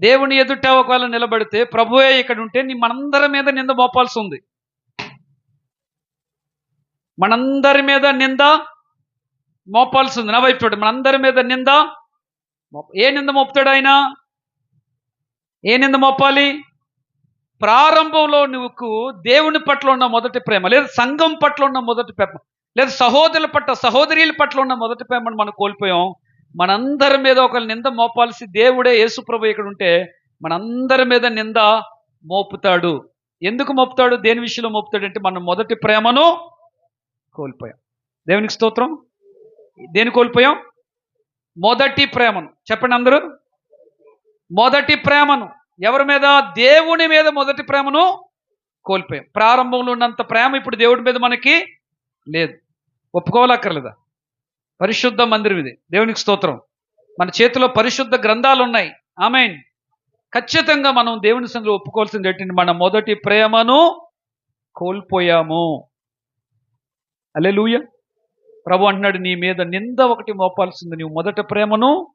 దేవుని ఎదుట ఒకవేళ నిలబడితే ప్రభువే ఇక్కడ ఉంటే నీ మనందరి మీద నింద మోపాల్సి ఉంది మనందరి మీద నింద మోపాల్సి ఉంది నా వైపు చూడండి. మనందరి మీద నింద ఏ నింద మోపుతాడు ఆయన? ఏ నింద మోపాలి? ప్రారంభంలో నువ్వు దేవుని పట్ల ఉన్న మొదటి ప్రేమ లేదా సంఘం పట్ల ఉన్న మొదటి ప్రేమ లేదా సహోదరుల పట్ల సహోదరుల పట్ల ఉన్న మొదటి ప్రేమను మనం కోల్పోయాం. మనందరి మీద ఒక నింద మోపాల్సి దేవుడే యేసుప్రభు ఇక్కడ ఉంటే మనందరి మీద నింద మోపుతాడు. ఎందుకు మోపుతాడు? దేని విషయంలో మోపుతాడు అంటే మనం మొదటి ప్రేమను కోల్పోయాం. దేవునికి స్తోత్రం. దేని కోల్పోయాం? మొదటి ప్రేమను. చెప్పండి అందరూ. మొదటి ప్రేమను. ఎవరి మీద? దేవుని మీద మొదటి ప్రేమను కోల్పోయాం. ప్రారంభంలో ఉన్నంత ప్రేమ ఇప్పుడు దేవుడి మీద మనకి లేదు. ఒప్పుకోవాలక్కర్లేదా? పరిశుద్ధ మందిరం ఇది. దేవునికి స్తోత్రం. మన చేతిలో పరిశుద్ధ గ్రంథాలు ఉన్నాయి ఆమెన్. ఖచ్చితంగా మనం దేవుని సందులో ఒప్పుకోవాల్సింది ఏంటంటే మన మొదటి ప్రేమను కోల్పోయాము. అలే లూయ ప్రభు అంటున్నాడు నీ మీద నింద ఒకటి మోపాల్సింది. నీవు మొదట ప్రేమను